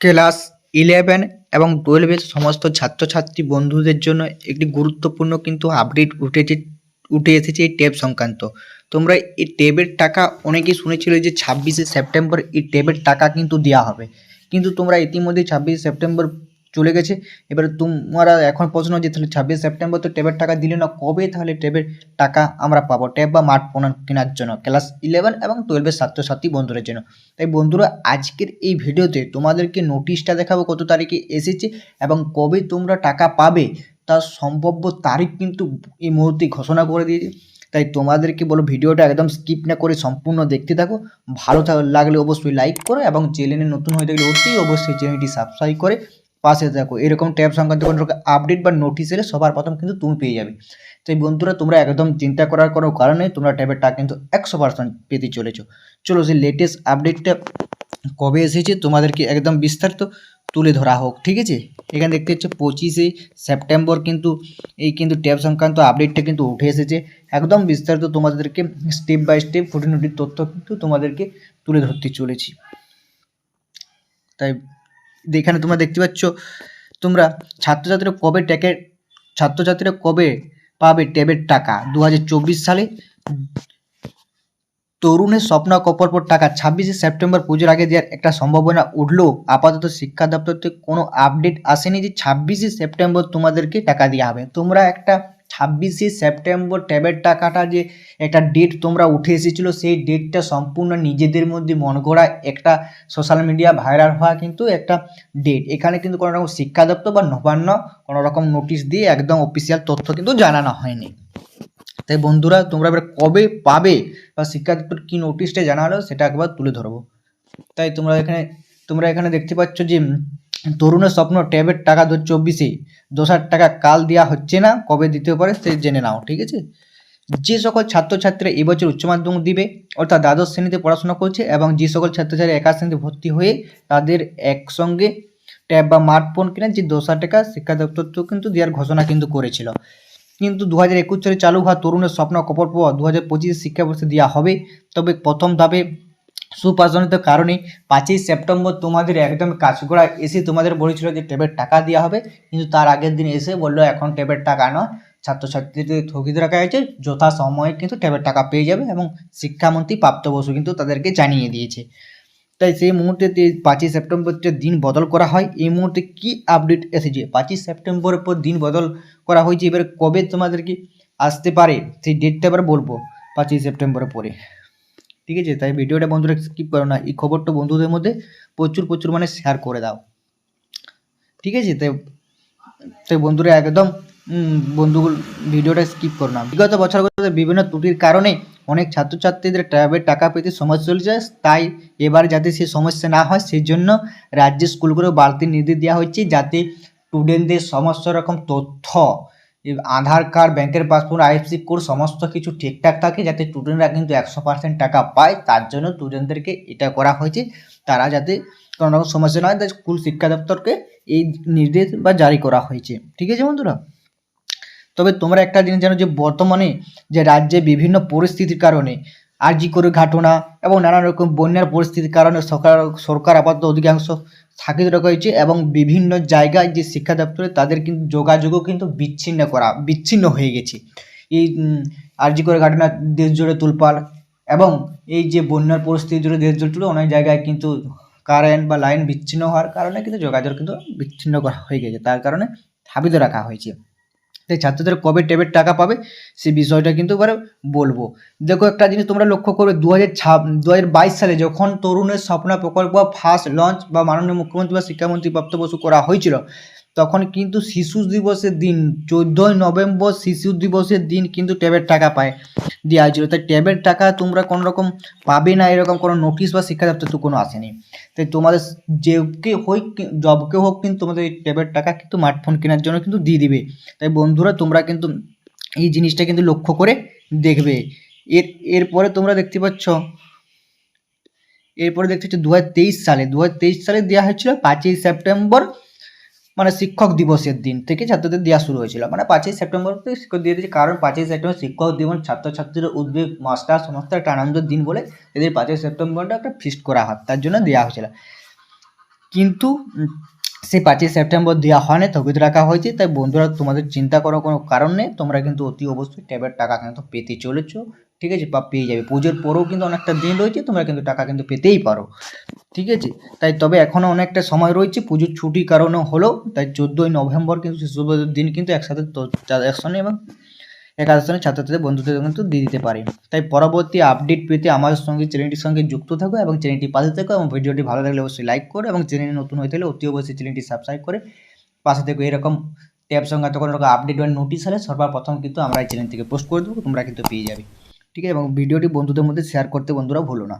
Class eleven এবং টুয়েলভের সমস্ত ছাত্রছাত্রী বন্ধুদের জন্য একটি গুরুত্বপূর্ণ কিন্তু আপডেট উঠেছে, উঠে এসেছে এই ট্যাব সংক্রান্ত। তোমরা এই ট্যাবের টাকা অনেকেই শুনেছিল যে ছাব্বিশে সেপ্টেম্বর এই ট্যাবের টাকা কিন্তু দেওয়া হবে। কিন্তু তোমরা ইতিমধ্যে ছাব্বিশে সেপ্টেম্বর চলে গেছে। এবারে তোমরা এখন প্রশ্ন যে তাহলে ছাব্বিশে সেপ্টেম্বর তো ট্যাবের টাকা দিলে না, কবে তাহলে ট্যাবের টাকা আমরা পাবো? ট্যাব বা স্মার্টফোন কেনার জন্য ক্লাস ইলেভেন এবং টুয়েলভের ছাত্রছাত্রী বন্ধুদের জন্য। তাই বন্ধুরা, আজকের এই ভিডিওতে তোমাদেরকে নোটিশটা দেখাবো কত তারিখে এসেছে এবং কবে তোমরা টাকা পাবে, তার সম্ভাব্য তারিখ কিন্তু এই মুহূর্তে ঘোষণা করে দিয়েছে। তাই তোমাদেরকে বলো, ভিডিওটা একদম স্কিপ না করে সম্পূর্ণ দেখতে থাকো। ভালো লাগলে অবশ্যই লাইক করো এবং চ্যানেলে নতুন হয়ে থাকলে অতি অবশ্যই চ্যানেলটি সাবস্ক্রাইব করে পাশে থাকো এরকম ট্যাব সংক্রান্ত কোনো রকম আপডেট বা নোটিশ এলে সবার প্রথম কিন্তু তুমি পেয়ে যাবে। তাই বন্ধুরা, তোমরা একদম চিন্তা করার কোনো কারণে তোমরা ট্যাবের টাকা কিন্তু একশো পার্সেন্ট পেতে চলেছো। চলো সেই লেটেস্ট আপডেটটা কবে এসেছে, তোমাদেরকে একদম বিস্তারিত তুলে ধরা হোক, ঠিক আছে? এখানে দেখতে হচ্ছে পঁচিশে সেপ্টেম্বর কিন্তু এই কিন্তু ট্যাব সংক্রান্ত আপডেটটা কিন্তু উঠে এসেছে। একদম বিস্তারিত তোমাদেরকে স্টেপ বাই স্টেপ খুঁটিনুটির তথ্য কিন্তু তোমাদেরকে তুলে ধরতে চলেছি। তাই এখানে তোমরা দেখতে পাচ্ছ, তোমরা ছাত্রছাত্রীরা কবে ট্যাকের ছাত্রছাত্রীরা কবে পাবে ট্যাবের টাকা? দু হাজার চব্বিশ সালে তরুণের স্বপ্ন কপরপর টাকা। ছাব্বিশে সেপ্টেম্বর পুজোর আগে দেওয়ার একটা সম্ভাবনা উঠলেও আপাতত শিক্ষা দপ্তর থেকে কোনো আপডেট আসেনি যে ছাব্বিশে সেপ্টেম্বর তোমাদেরকে টাকা দেওয়া হবে। তোমরা একটা ছাব্বিশে সেপ্টেম্বর ট্যাবের টাকাটা যে একটা ডেট তোমরা উঠে এসেছিল, সেই ডেটটা সম্পূর্ণ নিজেদের মধ্যে মন গড়া একটা সোশ্যাল মিডিয়া ভাইরাল হওয়া কিন্তু একটা ডেট এখানে কিন্তু কোনো রকম শিক্ষা দপ্তর বা নবান্ন কোনো রকম নোটিশ দিয়ে একদম অফিসিয়াল তথ্য কিন্তু জানানো হয়নি। তাই বন্ধুরা, তোমরা এবার কবে পাবে বা শিক্ষা দপ্তর কী নোটিশটা জানালো, সেটা একবার তুলে ধরবো। তাই তোমরা এখানে তোমরা এখানে দেখতে পাচ্ছ যে তরুণের স্বপ্ন ট্যাবের টাকা দু চব্বিশে দশ হাজার টাকা কাল দেওয়া হচ্ছে না, কবে দিতে পারে সে জেনে নাও, ঠিক আছে? যে সকল ছাত্রছাত্রীরা এবছর উচ্চ মাধ্যমিক দিবে, অর্থাৎ দ্বাদশ শ্রেণীতে পড়াশোনা করছে এবং যে সকল ছাত্রছাত্রী একাশ শ্রেণীতে ভর্তি হয়ে তাদের একসঙ্গে ট্যাব বা স্মার্টফোন কেনার যে দশ হাজার টাকা শিক্ষা দপ্তর কিন্তু দেওয়ার ঘোষণা কিন্তু করেছিল। কিন্তু দু হাজার একুশ সালে চালু হওয়া তরুণের স্বপ্ন কপর পর দু হাজার পঁচিশে শিক্ষাবর্ষে দেওয়া হবে, তবে প্রথম ধাপে সুপ্রচলিত কারণে পাঁচই সেপ্টেম্বর তোমাদের একদম কাজগড়া এসে তোমাদের বলেছিল যে ট্যাবের টাকা দেওয়া হবে। কিন্তু তার আগের দিন এসে বলল, এখন ট্যাবের টাকা নয়। ছাত্রছাত্রীদের স্থগিত রাখা হয়েছে। যথা সময়ে কিন্তু ট্যাবের টাকা পেয়ে যাবে এবং শিক্ষামন্ত্রী প্রাপ্ত বসু কিন্তু তাদেরকে জানিয়ে দিয়েছে। তাই সেই মুহূর্তে পাঁচই সেপ্টেম্বর যে দিন বদল করা হয়, এই মুহূর্তে কি আপডেট এসেছে? পাঁচই সেপ্টেম্বরের পর দিন বদল করা হয়েছে, এবার কবে তোমাদেরকে আসতে পারে? সেই ডেটটা এবার বলব পাঁচই সেপ্টেম্বরের পরে। ঠিক আছে? তাই ভিডিওটা বন্ধুরা স্কিপ করো না। এই খবরটা বন্ধুদের মধ্যে প্রচুর প্রচুর মানে শেয়ার করে দাও। ঠিক আছে? তাই তাই বন্ধুরা একদম বন্ধুগুলো ভিডিওটা স্কিপ করো না। বিগত বছরগুলোতে বিভিন্ন ত্রুটির কারণে অনেক ছাত্রছাত্রীদের ট্যাবের টাকা পেতে সমস্যা চলছে। তাই এবার যাতে সে সমস্যা না হয় সেই জন্য রাজ্যের স্কুলগুলো বাড়তি নির্দেশ দেওয়া হচ্ছে যাতে স্টুডেন্টদের সমস্ত রকম তথ্য আধার কার্ড, ব্যাংকের পাসবুক, আইএফসি কোড, সমস্ত কিছু ঠিকঠাক থাকে যাতে স্টুডেন্টরা কিন্তু একশো পার্সেন্ট টাকা পায়। তার জন্য স্টুডেন্টদেরকে এটা করা হয়েছে। তারা যাতে কোনো রকম সমস্যা না হয়, তাই স্কুল শিক্ষা দপ্তরকে এই নির্দেশ বা জারি করা হয়েছে। ঠিক আছে বন্ধুরা? তবে তোমরা একটা জিনিস জানো যে বর্তমানে যে রাজ্যে বিভিন্ন পরিস্থিতির কারণে আরজি করে ঘটনা এবং নানা রকম বন্যার পরিস্থিতির কারণে সরকার সরকার আপাতত অধিকাংশ থাকিত রাখা হয়েছে এবং বিভিন্ন জায়গায় যে শিক্ষা দপ্তরে তাদের কিন্তু যোগাযোগও কিন্তু বিচ্ছিন্ন করা, বিচ্ছিন্ন হয়ে গেছে। এই আরজি করে ঘটনা দেশ জুড়ে তুলপাল এবং এই যে বন্যার পরিস্থিতি জুড়ে দেশ জুড়ে অনেক জায়গায় কিন্তু কারেন্ট বা লাইন বিচ্ছিন্ন হওয়ার কারণে কিন্তু যোগাযোগ কিন্তু বিচ্ছিন্ন করা হয়ে গেছে। তার কারণে স্থাপিত রাখা হয়েছে। তাই ছাত্রদের কবে ট্যাবের টাকা পাবে সেই বিষয়টা কিন্তু এবারে বলব। দেখো একটা জিনিস তোমরা লক্ষ্য করবে দু হাজার ছা দু হাজার বাইশ সালে যখন তরুণের স্বপ্ন প্রকল্প ফার্স্ট লঞ্চ বা মাননীয় মুখ্যমন্ত্রী বা শিক্ষামন্ত্রী প্রাপ্ত বসু করা হয়েছিল তখন কিন্তু শিশু দিবসের দিন, চোদ্দোই নভেম্বর শিশু দিবসের দিন কিন্তু ট্যাবের টাকা পায়, দেওয়া হয়েছিল। তাই ট্যাবের টাকা তোমরা কোনো রকম পাবে না, এরকম কোনো নোটিশ বা শিক্ষা দপ্তর তো কোনো আসেনি। তাই তোমাদের হোক কি- জবকে হোক কিন্তু তোমাদের এই ট্যাবের টাকা কিন্তু স্মার্টফোন কেনার জন্য কিন্তু দিয়ে দিবে। তাই বন্ধুরা, তোমরা কিন্তু এই জিনিসটা কিন্তু লক্ষ্য করে দেখবে। এর, এরপরে তোমরা দেখতে পাচ্ছ, এরপরে দেখতে পাচ্ছ দু হাজার তেইশ সালে দু হাজার তেইশ সালে দেওয়া হয়েছিল পাঁচই সেপ্টেম্বর মানে শিক্ষক দিবসের দিন থেকে ছাত্রদের দেওয়া শুরু হয়েছিল। মানে পাঁচই সেপ্টেম্বর থেকে শিক্ষক দিয়ে দিয়েছে কারণ পাঁচই সেপ্টেম্বর শিক্ষক দিবস, ছাত্রছাত্রীদের উদ্বেগ, মাস্টার সমস্ত একটা আনন্দের দিন বলে এদের পাঁচই সেপ্টেম্বরটা একটা ফিস্ট করা হয়। তার জন্য দেওয়া হয়েছিল। কিন্তু সেই পাঁচই সেপ্টেম্বর দেওয়া হয় না স্থগিত রাখা হয়েছে। তাই বন্ধুরা, তোমাদের চিন্তা করার কোনো কারণ নেই। তোমরা কিন্তু অতি অবশ্যই ট্যাবের টাকা কিন্তু পেতে চলেছ, ঠিক আছে? বা পেয়ে যাবে। পুজোর পরেও কিন্তু অনেকটা দিন রয়েছে, তোমরা কিন্তু টাকা কিন্তু পেতেই পারো, ঠিক আছে? তাই তবে এখনও অনেকটা সময় রয়েছে, পুজোর ছুটির কারণে হলো তাই চোদ্দোই নভেম্বর কিন্তু শিশু দিন কিন্তু একসাথে একসঙ্গে এবং একাদশ শ্রেণির ছাত্রছাত্রীদের বন্ধুদের কিন্তু দিয়ে দিতে পারি। তাই পরবর্তী আপডেট পেতে আমাদের সঙ্গে চ্যানেলটির সঙ্গে যুক্ত থাকো এবং চ্যানেলটি পাশে থাকো এবং ভিডিওটি ভালো লাগলে অবশ্যই লাইক করো এবং চ্যানেল নতুন হয়ে থাকলে অতি অবশ্যই চ্যানেলটি সাবস্ক্রাইব করে পাশে থেকে। এরকম ট্যাব সঙ্গে তখন রকম আপডেট বা নোটিশ হলে সর্বপ্রথম কিন্তু আমরা এই চ্যানেল থেকে পোস্ট করে দেবো, তোমরা কিন্তু পেয়ে যাবে। ঠিক আছে? এবং ভিডিওটি বন্ধুদের মধ্যে শেয়ার করতে বন্ধুরা ভুলো না।